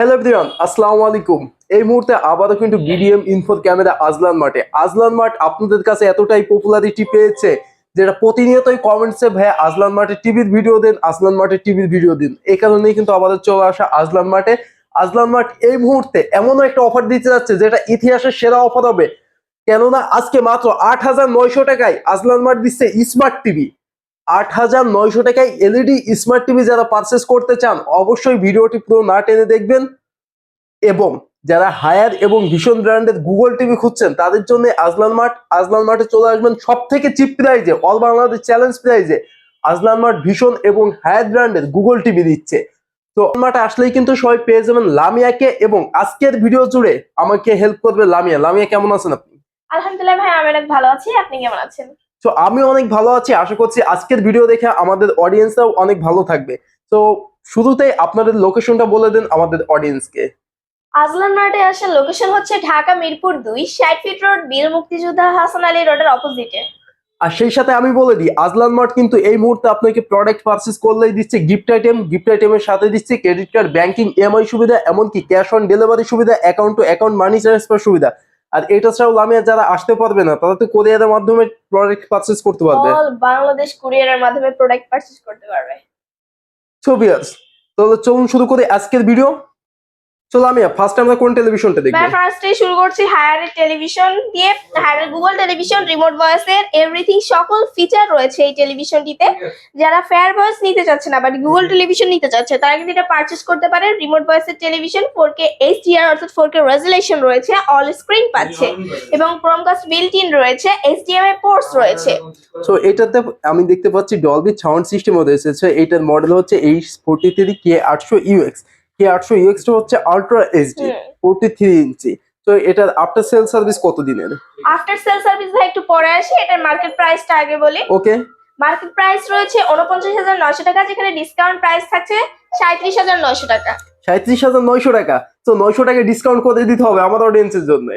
Hello everyone আসসালামু আলাইকুম। এই মুহূর্তে আবারও কিন্তু বিডিএম ইনফোর ক্যামেরা আজলান মাঠে আজলান মাঠ আপনাদের কাছে এতটাই পপুলারিটি পেয়েছে যেটা প্রতিনিয়তই কমেন্টসে ভাইয়া আজলান মাঠে টিভির ভিডিও দিন আজলান মাঠে টিভির ভিডিও দিন। এই কারণেই কিন্তু আমাদের চলে আসা আজলান মাঠে আজলান মাঠ এই মুহূর্তে এমনও একটা অফার দিতে যাচ্ছে যেটা ইতিহাসের সেরা অফার হবে। কেননা আজকে মাত্র আট হাজার নয়শো টাকায় আজলান মাঠ দিচ্ছে স্মার্ট টিভি আট হাজার নয়শো টাকায় এলইডি স্মার্ট টিভি যারা পারচেস করতে চান, অবশ্যই ভিডিওটি পুরো না টেনে দেখবেন। এবং যারা হায়ার এবং ভীষণ ব্র্যান্ডের গুগল টিভি খুঁজছেন, তাদের জন্য আজলান মাঠ আজলান মাঠে চলে আসবেন সব থেকে চিপ প্রাইজে অল বাংলাদেশ চ্যালেঞ্জ প্রাইজে আজলান মাঠ ভীষণ এবং হায়ার ব্র্যান্ডের গুগল টিভি দিচ্ছে। তো মাঠে আসলেই কিন্তু সবাই পেয়ে যাবেন লামিয়াকে এবং আজকের ভিডিও জুড়ে আমাকে হেল্প করবে লামিয়া। লামিয়া, কেমন আছেন আপনি? আলহামদুলিল্লাহ ভাই, আমি অনেক ভালো আছি। আপনি কেমন আছেন? তো আমি অনেক ভালো আছি আশা করছি আজকের ভিডিও দেখে আমাদের অডিয়েন্সরাও অনেক ভালো থাকবে। তো শুরুতেই আপনাদের লোকেশনটা বলে দেন আমাদের অডিয়েন্সকে আজলান মার্টে আসার লোকেশন হচ্ছে ঢাকা মিরপুর দুই ষাট ফিট রোড বীর মুক্তিযোদ্ধা হাসান আলী রোডের অপোজিটে আর সেই সাথে আমি বলে দিই আজলান মার্ট কিন্তু এই মুহূর্তে আপনাকে প্রোডাক্ট পারচেস করলেই দিচ্ছে গিফট আইটেম গিফট আইটেমের সাথে দিচ্ছে ক্রেডিট কার্ড ব্যাংকিং ইএমআই সুবিধা এমনকি ক্যাশ অন ডেলিভারি সুবিধা account to account money transfer সুবিধা। আর এটা ছাড়াও লামিয়া যারা আসতে পারবে না তারা তো কোরিয়ারের মাধ্যমে প্রোডাক্ট পারচেজ করতে পারবে। অল বাংলাদেশ কুরিয়ারের মাধ্যমে প্রোডাক্ট পারচেজ করতে পারবে। সো বিয়ার্স তাহলে চলুন শুরু করি আজকের ভিডিও চলো আমি ফার্স্ট আমরা কোন টেলিভিশনটা দেখব? ভাই ফার্স্টে শুরু করছি হায়ারের টেলিভিশন দিয়ে Haier Google television remote voice এর এভরিথিং সকল ফিচার রয়েছে এই টেলিভিশনটিতে যারা ফেয়ার ভয়েস নিতে চাচ্ছে না বাট গুগল টেলিভিশন নিতে চাচ্ছে তারা কিন্তু এটা পারচেস করতে পারে। রিমোট ভয়েস এর টেলিভিশন ফোর কে এইচডিআর অর্থাৎ ফোর কে রেজুলেশন রয়েছে অল স্ক্রিন পাচ্ছে। এবং ক্রোমকাস্ট বিল্ট ইন রয়েছে এইচডিএমআই পোর্টস রয়েছে। সো এটাতে আমি দেখতে পাচ্ছি ডলবি সাউন্ড সিস্টেমও রয়েছে। এটার মডেল হচ্ছে এইচ ফোর্টি থ্রি কে আটশো ইউএক্স ইউএক্সটা হচ্ছে ultra HD forty forty three inch তো এটার আফটার সেল সার্ভিস কত দিনের আফটার সেল সার্ভিস ভাই একটু পরে আসি এটার মার্কেট প্রাইসটা আগে বলি। ওকে মার্কেট প্রাইস রয়েছে উনপঞ্চাশ হাজার নয়শো টাকা যেখানে ডিসকাউন্ট প্রাইস থাকছে সাঁত্রিশ হাজার নয়শো টাকা। সাঁত্রিশ হাজার নয়শো টাকা। তো নয়শো টাকা ডিসকাউন্ট করে দিতে হবে আমার অডিয়েন্সের জন্য?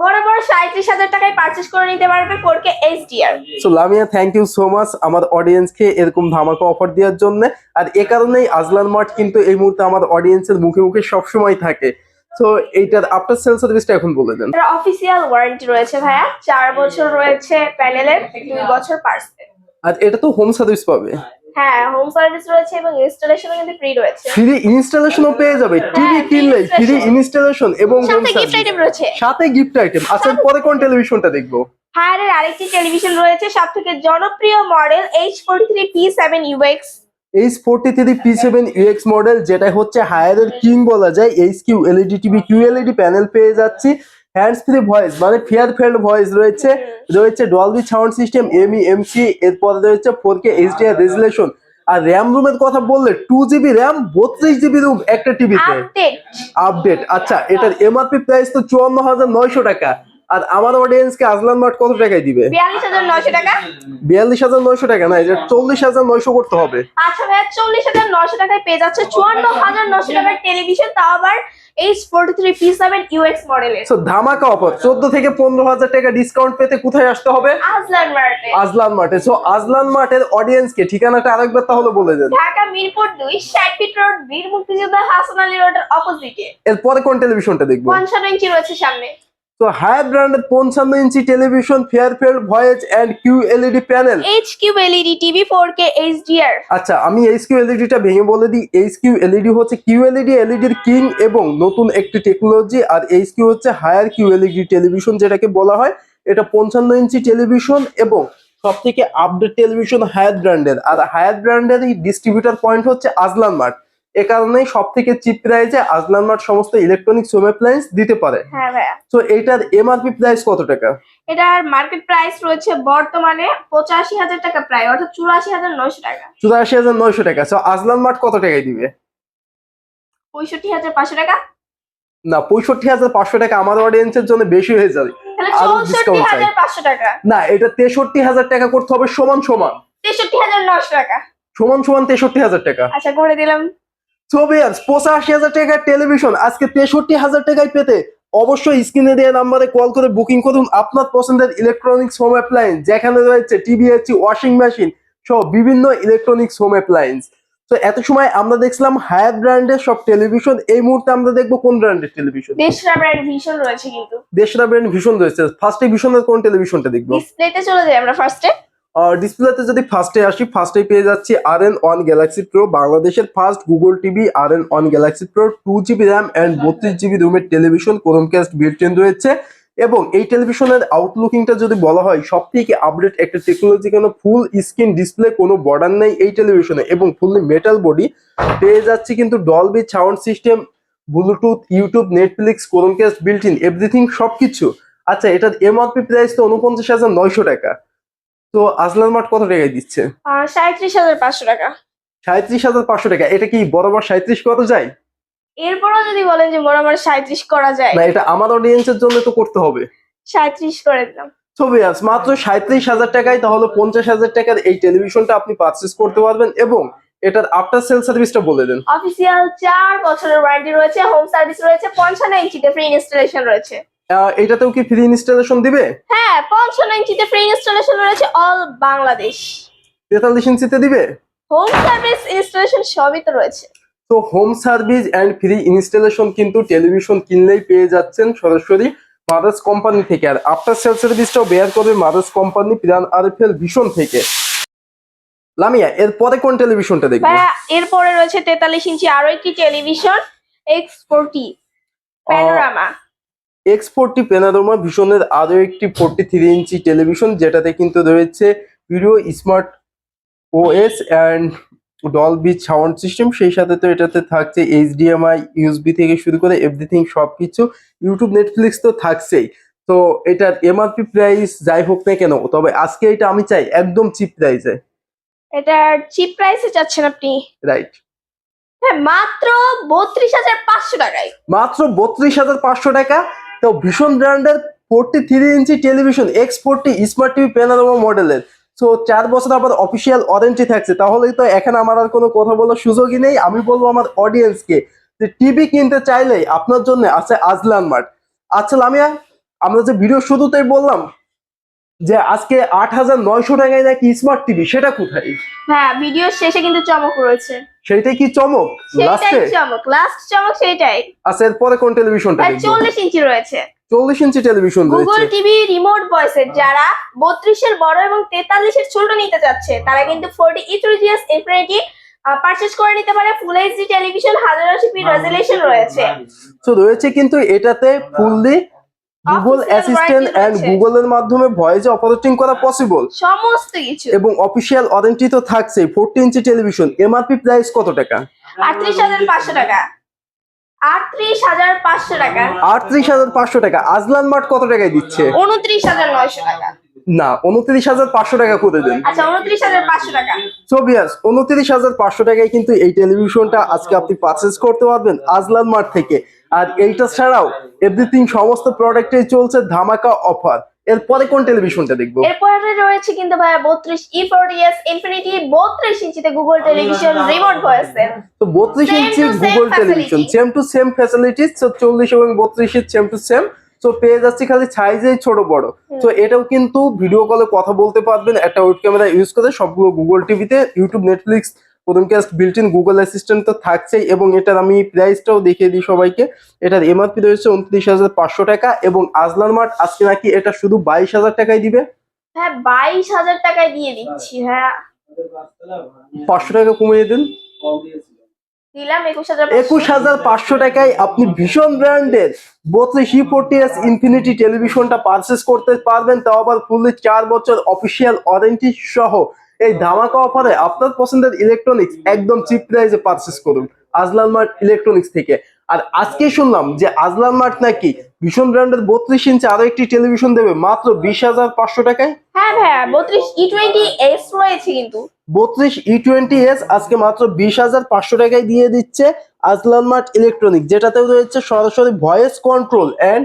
বড় বড় সাঁত্রিশ হাজার টাকায় পারচেস করে নিতে পারবে four K HDR so Lamia thank you so much আমার অডিয়েন্সকে এরকম ধামাকা অফার দেওয়ার জন্য। আর এ কারণেই আজলান মার্ট কিন্তু এই মুহূর্তে আমার অডিয়েন্সের মুখে মুখে সবসময় থাকে। তো এইটার আফটার সেল সার্ভিসটা এখন বলে দেন। এর অফিসিয়াল ওয়ারেন্টি রয়েছে ভাইয়া। চার বছর রয়েছে প্যানেলের দুই বছর পার্সেল আর এটা তো হোম সার্ভিস পাবে। হ্যাঁ হোম সার্ভিস রয়েছে এবং ইনস্টলেশনও কিন্তু ফ্রি রয়েছে। ফ্রি ইনস্টলেশনও পেয়ে যাবে। টিভি হ্যাঁ, কিনলেই ফ্রি ইনস্টলেশন এবং সাথে গিফট আইটেম রয়েছে। সাথে গিফট আইটেম আচ্ছা পরে কোন টেলিভিশনটা দেখব? হায়ারের আরেকটি টেলিভিশন রয়েছে সব থেকে জনপ্রিয় model H forty three P seven UX H forty three P seven UX model যেটা হচ্ছে হায়ারের কিং বলা যায়। H Q LED TV Q LED panel পেয়ে যাচ্ছি। হ্যান্ডস ফ্রি ভয়েস মানে ফিয়ার ফেল্ড ভয়েস রয়েছে রয়েছে Dolby sound system ME MC এরপরে রয়েছে ফোর কে এইচডিআর রেজুলেশন আর র্যাম রুমের কথা বললে টু জিবি র্যাম বত্রিশ জিবি রুম একটা টিভিতে আপডেট আপডেট আচ্ছা এটার এমআরপি প্রাইস তো চুয়ান্ন হাজার নয়শো টাকা। আর আমার অডিয়েন্সকে আজলান মার্ট কত টাকায় দিবে? বিয়াল্লিশ হাজার নশো টাকা। বিয়াল্লিশ হাজার নয়শো টাকা না এটা চল্লিশ হাজার নয়শো করতে হবে। আচ্ছা ভাইয়া চল্লিশ হাজার নশো টাকায় পেয়ে যাচ্ছে চুয়ান্ন হাজার নশো টাকার টেলিভিশন তাও আবার H forty three P seven UX মডেলের সো ধামাকা অফার চোদ্দ থেকে পনেরো হাজার টাকা ডিসকাউন্ট পেতে কোথায় আসতে হবে? আজলান মার্টে। আজলান মার্টে। সো আজলান মার্টের অডিয়েন্সকে ঠিকানাটা আরেকবার তাহলে বলে দেন। ঢাকা মিরপুর দুই ষাট ফিট রোড বীর মুক্তিযোদ্ধা হাসান আলী রোডের অপোজিটে এরপরে কোন টেলিভিশনটা দেখব? পঞ্চান্ন ইঞ্চি রয়েছে সামনে। তো হায়ার ব্র্যান্ডের পঞ্চান্ন inch television far field voice and Q LED panel. H Q LED TV four K HDR আচ্ছা আমি এইচ কিউ এলইডিটা ভেঙে বলে দিই। এইচ কিউ এলইডি হচ্ছে কিউ এলইডি এলইডির কিং এবং নতুন একটি টেকনোলজি আর এইচ কিউ হচ্ছে হায়ার কিউ এলইডি টেলিভিশন যেটাকে বলা হয়। এটা পঞ্চান্ন ইঞ্চি টেলিভিশন এবং সব থেকে আপডেট টেলিভিশন হায়ার ব্র্যান্ডের। আর হায়ার ব্র্যান্ডের এই ডিস্ট্রিবিউটার পয়েন্ট হচ্ছে আজলান মার্ট এ কারণেই সব থেকে চিপ প্রাইজে আজলান মার্ট সমস্ত ইলেকট্রনিক্স হোম অ্যাপ্লায়েন্স দিতে পারে। হ্যাঁ ভাইয়া। তো এইটার এমআরপি প্রাইস কত টাকা? এটার মার্কেট প্রাইস রয়েছে বর্তমানে পঁচাশি হাজার টাকা প্রায় অর্থাৎ চুরাশি হাজার নয়শো টাকা। চুরাশি হাজার নয়শো টাকা। তো আজলান মার্ট কত টাকায় দিবে? পঁয়ষট্টি হাজার পাঁচশো টাকা। না পঁয়ষট্টি হাজার পাঁচশো টাকা আমার অডিয়েন্সের জন্য বেশি হয়ে যাবে। আরও চাই। টাকা। না এটা তেষট্টি হাজার টাকা করতে হবে সমান সমান। তেষট্টি হাজার নশো টাকা। সমান সমান তেষট্টি হাজার টাকা। আচ্ছা করে দিলাম। সোভিয়ার্স পঁচাশি হাজার টাকার টেলিভিশন আজকে তেষট্টি হাজার টাকায় পেতে অবশ্যই স্ক্রিনে দেওয়া নাম্বারে কল করে বুকিং করুন। আপনার পছন্দের ইলেকট্রনিক্স হোম অ্যাপ্লায়েন্স যেখানে রয়েছে টিভি এসি ওয়াশিং মেশিন সহ বিভিন্ন ইলেকট্রনিক্স হোম অ্যাপ্লায়েন্স তো এত সময় আমরা দেখছিলাম হায়ার ব্র্যান্ডের সব টেলিভিশন এই মুহূর্তে আমরা দেখব কোন ব্র্যান্ডের টেলিভিশন দেশরা ব্র্যান্ড ভীষণ রয়েছে কিন্তু। দেশরা ব্র্যান্ড ভীষণ রয়েছে। ফার্স্টে ভীষণের কোন টেলিভিশনটা দেখব? ডিসপ্লেতে চলে যাই আমরা ফার্স্টে ডিসপ্লেতে যদি ফার্স্টে আসি ফার্স্টে পেয়ে যাচ্ছি আর এন ওয়ান গ্যালাক্সি প্রো বাংলাদেশের first Google TV R N one Galaxy Pro two GB RAM and বত্রিশ জিবি রুমের টেলিভিশন ক্রোমকাস্ট বিল্ট ইন রয়েছে। এবং এই টেলিভিশনের আউটলুকিংটা যদি বলা হয় সব থেকে আপডেট একটা টেকনোলজি কেন ফুল স্ক্রিন ডিসপ্লে কোনো বর্ডার নেই এই টেলিভিশনে এবং ফুললি মেটাল বডি পেয়ে যাচ্ছি কিন্তু Dolby sound system Bluetooth YouTube Netflix Chromecast built in everything সবকিছু। আচ্ছা এটার এমআরপি প্রাইস তো উনপঞ্চাশ হাজার নয়শো টাকা। তো আজলার মাঠ কত টাকায় দিচ্ছে? সাঁত্রিশ হাজার পাঁচশো টাকা। সাঁত্রিশ হাজার পাঁচশো টাকা। এটা কি বরাবর সাঁত্রিশ কত যায়? এরপরও যদি বলেন যে বরাবর সাঁত্রিশ করা যায়। না এটা আমার অডিয়েন্সের জন্য তো করতে হবে। সাঁত্রিশ করে দিলাম। ছবি মাত্র সাঁত্রিশ হাজার টাকায় তাহলে পঞ্চাশ হাজার টাকার এই টেলিভিশনটা আপনি পারচেস করতে পারবেন এবং এটার আফটার সেল সার্ভিসটা বলে দেন। অফিসিয়াল চার বছরের ওয়ারেন্টি রয়েছে হোম সার্ভিস রয়েছে পঞ্চান্ন ইঞ্চিতে ফ্রি ইনস্টলেশন রয়েছে। এটাতেও কি ফ্রি ইনস্টলেশন দিবে? হ্যাঁ পঞ্চান্ন ইঞ্চিতে ফ্রি ইনস্টলেশন রয়েছে অল বাংলাদেশ তেতাল্লিশ ইঞ্চিতে দিবে? হোম সার্ভিস ইনস্টলেশন সবই তো রয়েছে। তো home service and free installation কিন্তু টেলিভিশন কিনলেই পেয়ে যাচ্ছেন সরাসরি মাদার্স কোম্পানি থেকে। আর আফটার সেল সার্ভিসটাও বেয়ার করবে mother's company Pran RFL Vision থেকে। লামিয়া এরপরে কোন টেলিভিশনটা দেখব? এরপরে রয়েছে তেতাল্লিশ ইঞ্চি আরও একটি television X forty panorama X forty panorama ভীষণের আরও একটি ফোরটি থ্রি ইঞ্চি টেলিভিশন যেটাতে কিন্তু রয়েছে video smart OS and Dolby sound system সেই সাথে তো এটাতে থাকছে এইচডিএমআই ইউএসবি থেকে শুরু করে এভরিথিং সব কিছু ইউটিউব নেটফ্লিক্স তো থাকছেই। তো এটার এমআরপি প্রাইস যাই হোক না কেন তবে আজকে এটা আমি চাই একদম চিপ প্রাইসে এটার চিপ প্রাইসে যাচ্ছেন আপনি? রাইট হ্যাঁ মাত্র বত্রিশ হাজার পাঁচশো টাকায়। মাত্র বত্রিশ হাজার পাঁচশো টাকা। তো ভীষণ ব্র্যান্ডের forty three inch television X forty smart TV panorama মডেলের সো চার বছর আবার অফিসিয়াল ওয়ারেন্টি থাকছে। তাহলেই তো এখানে আমার আর কোনো কথা বলার সুযোগই নেই। আমি বলব আমার অডিয়েন্সকে যে টিভি কিনতে চাইলেই আপনার জন্য আছে আজলান মার্ট। আচ্ছা লামিয়া, আমরা যে ভিডিও শুরুতেই বললাম যে আজকে আট হাজার নয়শো টাকায় নাকি স্মার্ট টিভি সেটা কোথায়? হ্যাঁ ভিডিও শেষে কিন্তু চমক রয়েছে। সেইটাই কি চমক? লাস্টে চমক লাস্ট চমক সেইটাই। আচ্ছা এরপরে কোন টেলিভিশনটা আর দেখব? চল্লিশ ইঞ্চি রয়েছে। চল্লিশ inch television Google TV remote ভয়েসের যারা বত্রিশের বড় এবং তেতাল্লিশের ছোট নিতে যাচ্ছে তারা কিন্তু ফোরটি ইথ্রিজিয়াস ইনফিনিটি পারচেজ করে নিতে পারে ফুল এইচডি টেলিভিশন হাজার আশি পি রেজুলেশন রয়েছে। তো রয়েছে কিন্তু এটাতে ফুললি গুগল অ্যাসিস্ট্যান্ট এন্ড গুগলের মাধ্যমে ভয়েসে অপারেটিং করা পসিবল সমস্ত কিছু। এবং অফিসিয়াল ওয়ারেন্টি তো থাকছেই forty inch television MRP price কত টাকা? আটত্রিশ হাজার পাঁচশো টাকা। টাকা। আজলান মার্ট কত টাকায় দিচ্ছে? উনত্রিশ হাজার নয়শো টাকা। না উনত্রিশ হাজার পাঁচশো টাকা করে দেন। আচ্ছা সো বিয়াস উনত্রিশ হাজার পাঁচশো টাকায় কিন্তু এই টেলিভিশনটা আজকে আপনি পারচেস করতে পারবেন আজলান মার্ট থেকে। আর এইটা ছাড়াও এভরিথিং সমস্ত প্রোডাক্টে চলছে ধামাকা অফার এরপরে কোন টেলিভিশনটা দেখব? এরপরে রয়েছে কিন্তু ভাইয়া বত্রিশ ই ফোরটি এস ইনফিনিটি বত্রিশ ইঞ্চিতে গুগল টেলিভিশন রিমোট ভয়েসের তো বত্রিশ inch Google television. Same to same facilities তো চল্লিশ এবং বত্রিশের সেম টু সেম তো পেয়ে যাচ্ছি খালি সাইজে ছোট বড়। তো এটাও কিন্তু ভিডিও কলে কথা বলতে পারবেন একটা ওয়েব ক্যামেরা ইউজ করে সবগুলো গুগল টিভিতে YouTube Netflix Chromecast built in Google assistant তো থাকছেই এবং এটার আমি প্রাইসটাও দেখিয়ে দিই সবাইকে। এটার এমআরপি রয়েছে উনত্রিশ হাজার পাঁচশো টাকা এবং আজলার মাঠ আজকে নাকি এটা শুধু বাইশ হাজার টাকায় দিবে? হ্যাঁ বাইশ হাজার টাকায় দিয়ে দিচ্ছি হ্যাঁ। পাঁচশো টাকা কমিয়ে দিন। দিলাম একুশ হাজার পাঁচশো। টাকায় আপনি ভীষণ ব্র্যান্ডের বত্রিশ ই ফোরটি এস ইনফিনিটি টেলিভিশনটা পারচেস করতে পারবেন তাও আবার ফুললি চার বছর অফিসিয়াল ওয়ারেন্টি সহ। এই ধামাকা অফারে আপনার পছন্দের ইলেকট্রনিক্স একদম চিপ প্রাইসে পারচেস করুন আজলান মার্ট ইলেকট্রনিক্স থেকে। আর আজকে শুনলাম যে আজলান মার্ট নাকি ভীষণ ব্র্যান্ডের বত্রিশ ইঞ্চি আরও একটি টেলিভিশন দেবে মাত্র বিশ হাজার পাঁচশো টাকায়? হ্যাঁ হ্যাঁ বত্রিশ ই টোয়েন্টি এস রয়েছে কিন্তু। বত্রিশ ই টোয়েন্টি এস আজকে মাত্র বিশ হাজার পাঁচশো টাকায় দিয়ে দিচ্ছে আজলান মার্ট ইলেকট্রনিক যেটাতেও রয়েছে সরাসরি voice control and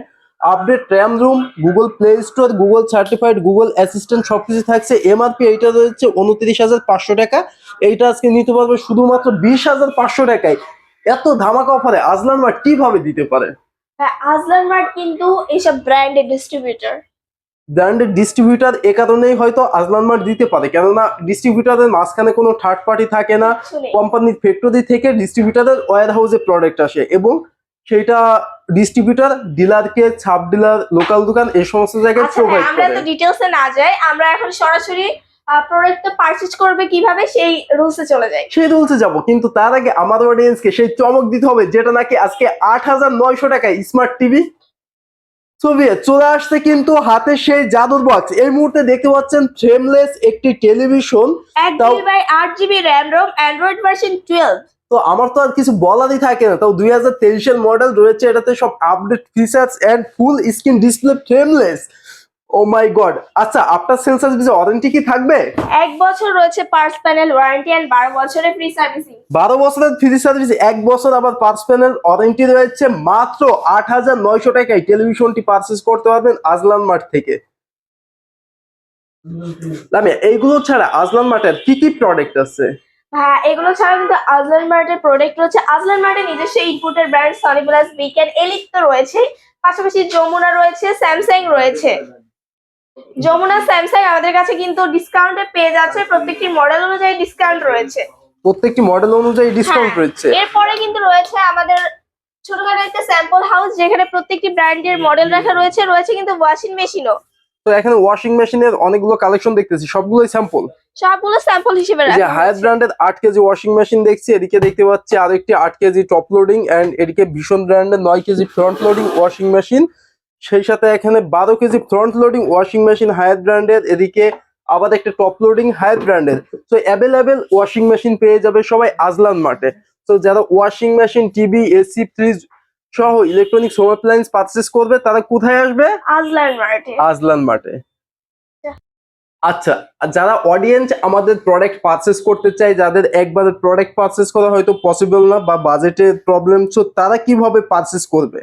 update RAM ROM Google Play Store Google certified Google assistant সব কিছু থাকছে। এমআরপি এইটা রয়েছে উনত্রিশ হাজার পাঁচশো টাকা। এইটা আজকে নিতে পারবে শুধুমাত্র বিশ হাজার পাঁচশো টাকায়। এত ধামাকা অফারে আজলান মার্ট কীভাবে দিতে পারে? হ্যাঁ আজলান মার্ট কিন্তু এইসব ব্র্যান্ডের ডিস্ট্রিবিউটর ব্র্যান্ডের ডিস্ট্রিবিউটার এ কারণেই হয়তো আজলান মার্ট দিতে পারে। কেননা ডিস্ট্রিবিউটারের মাঝখানে কোনো থার্ড পার্টি থাকে না। কোম্পানির ফ্যাক্টরি থেকে ডিস্ট্রিবিউটারের ওয়ার হাউসে প্রোডাক্ট আসে এবং সেটা ডিস্ট্রিবিউটার ডিলারকে ছাপ ডিলার লোকাল দোকান এই সমস্ত জায়গায় আচ্ছা হ্যাঁ, প্রোভাইড আমরা তো ডিটেলসে না যাই আমরা এখন সরাসরি প্রোডাক্টটা পারচেজ করবে কীভাবে সেই রুলসে চলে যাই। সেই রুলসে যাব কিন্তু তার আগে আমার অডিয়েন্সকে সেই চমক দিতে হবে যেটা নাকি আজকে আট হাজার নয়শো টাকায় স্মার্ট টিভি ছবি চলে আসছে কিন্তু হাতে সেই জাদুর বক্স এই মুহূর্তে দেখতে পাচ্ছেন ফ্রেমলেস একটি টেলিভিশন এক জিবি বাই আট GB RAM ROM Android version twelve তো আমার তো আর কিছু বলারই থাকে না। তাও দুই হাজার তেইশের মডেল রয়েছে এটাতে সব update features and full screen display frameless oh my god আচ্ছা আপনার সেল সার্ভিস ওয়ারেন্টি কি থাকবে? এক বছর রয়েছে পার্স প্যানেল ওয়ারেন্টি এন্ড বারো বছরের ফ্রি সার্ভিসিং বারো বছরের ফ্রি সার্ভিস এক বছর আবার পার্স প্যানেল ওয়ারেন্টি রয়েছে। মাত্র আট হাজার নয়শো টাকায় টেলিভিশনটি পারচেস করতে পারবেন আজলান মার্ট থেকে। লামিয়া এইগুলো ছাড়া আজলান মার্টের কি কি প্রোডাক্ট আছে? হ্যাঁ এগুলো ছাড়া কিন্তু আজলান মার্টের প্রোডাক্ট রয়েছে। আজলান মার্টের নিজস্ব ইনপুটের ব্র্যান্ড সনি প্লাস বিকেন এলিট তো রয়েছে পাশাপাশি যমুনা রয়েছে স্যামসাং রয়েছে। যমুনা স্যামসাং আমাদের কাছে কিন্তু ডিসকাউন্টে পেয়ে যাচ্ছে। প্রত্যেকটি মডেল অনুযায়ী ডিসকাউন্ট রয়েছে। প্রত্যেকটি মডেল অনুযায়ী ডিসকাউন্ট হ্যাঁ, রয়েছে। এরপরে কিন্তু রয়েছে আমাদের ছোটখাটো একটা স্যাম্পল হাউস যেখানে প্রত্যেকটি ব্র্যান্ডের মডেল রাখা রয়েছে। রয়েছে কিন্তু ওয়াশিং মেশিনও তো এখানে ওয়াশিং মেশিনের অনেকগুলো কালেকশন দেখতেছি সবগুলোই স্যাম্পল সবগুলো স্যাম্পল হিসেবে রাখা হায়ার। ব্র্যান্ডের আট কেজি ওয়াশিং মেশিন দেখছি এদিকে দেখতে পাচ্ছি আরও একটি আট কেজি টপ লোডিং এন্ড এদিকে ভীষণ ব্র্যান্ডের নয় kg front loading washing machine সেই সাথে এখানে বারো kg front loading washing machine Haier ব্র্যান্ডের এদিকে আবার একটা টপ লোডিং হায়ার ব্র্যান্ডের তো অ্যাভেলেবেল ওয়াশিং মেশিন পেয়ে যাবে সবাই আজলান মার্টে তো যারা washing machine TV AC fridge সহ ইলেকট্রনিক হোম অ্যাপ্লায়েন্স পারচেস করবে তারা কোথায় আসবে? আজলান মার্টে। আজলান মার্টে। আচ্ছা যারা অডিয়েন্স আমাদের প্রোডাক্ট পারচেস করতে চায় যাদের একবারে প্রোডাক্ট পারচেস করা হয়তো পসিবল না বা বাজেটের প্রবলেম সো তারা কীভাবে পারচেস করবে?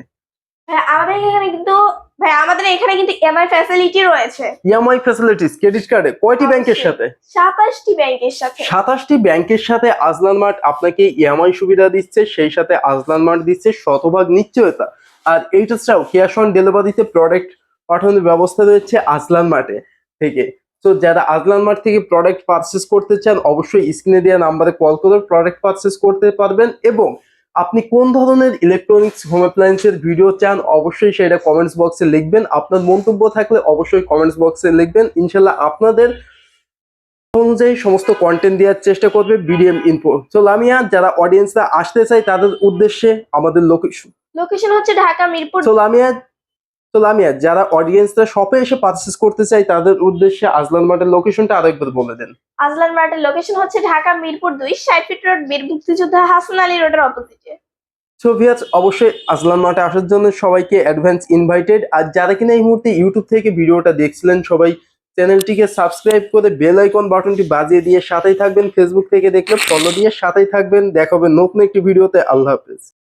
হ্যাঁ আমাদের এখানে কিন্তু ভাই আমাদের এখানে কিন্তু এমআই ফ্যাসিলিটি রয়েছে। ইএমআই ফ্যাসিলিটিস ক্রেডিট কার্ডে কয়টি ব্যাংকের। সাথে? সাতাশটি ব্যাংকের সাথে। সাতাশটি ব্যাংকের সাথে আজলান মার্ট আপনাকে ইএমআই সুবিধা দিচ্ছে সেই সাথে আজলান মার্ট দিচ্ছে শতভাগ নিশ্চয়তা। আর এইটা ছাড়াও ক্যাশ অন ডেলিভারিতে প্রোডাক্ট পাঠানোর ব্যবস্থা রয়েছে আজলান মার্টে থেকে। তো যারা আজলান মার্ট থেকে প্রোডাক্ট পারচেস করতে চান অবশ্যই স্ক্রিনে দেওয়া নাম্বারে কল করে প্রোডাক্ট পারচেস করতে পারবেন এবং আপনি কোন ধরনের ইলেকট্রনিক্স হোম অ্যাপ্লায়েন্সের ভিডিও চান অবশ্যই সেটা কমেন্টস বক্সে লিখবেন। আপনার মন্তব্য থাকলে অবশ্যই কমেন্টস বক্সে লিখবেন। ইনশাল্লাহ আপনাদের অনুযায়ী সমস্ত কন্টেন্ট দেওয়ার চেষ্টা করবে বিডিএম ইনফো তো লামিয়া যারা অডিয়েন্সরা আসতে চাই তাদের উদ্দেশ্যে আমাদের লোকেশন লোকেশন হচ্ছে ঢাকা মিরপুর। তো লামিয়া তো লামিয়া যারা অডিয়েন্সরা শপে এসে পারচেস করতে চায় তাদের উদ্দেশ্যে আজলান মার্টের লোকেশনটা আরেকবার বলে দেন। আজলান মার্টের লোকেশন হচ্ছে ঢাকা মিরপুর দুই ষাট ফিট রোড বীর মুক্তিযোদ্ধা হাসান আলী রোডের অপোজিটে। সো অবশ্যই আজলান মাঠে আসার জন্য সবাইকে অ্যাডভান্স ইনভাইটেড আর যারা কিনা এই মুহূর্তে ইউটিউব থেকে ভিডিওটা দেখছিলেন সবাই চ্যানেলটিকে সাবস্ক্রাইব করে বেল আইকন বাটনটি বাজিয়ে দিয়ে সাথেই থাকবেন। ফেসবুক থেকে দেখলে ফলো দিয়ে সাথেই থাকবেন। দেখা হবে নতুন একটি ভিডিওতে। আল্লাহ হাফেজ।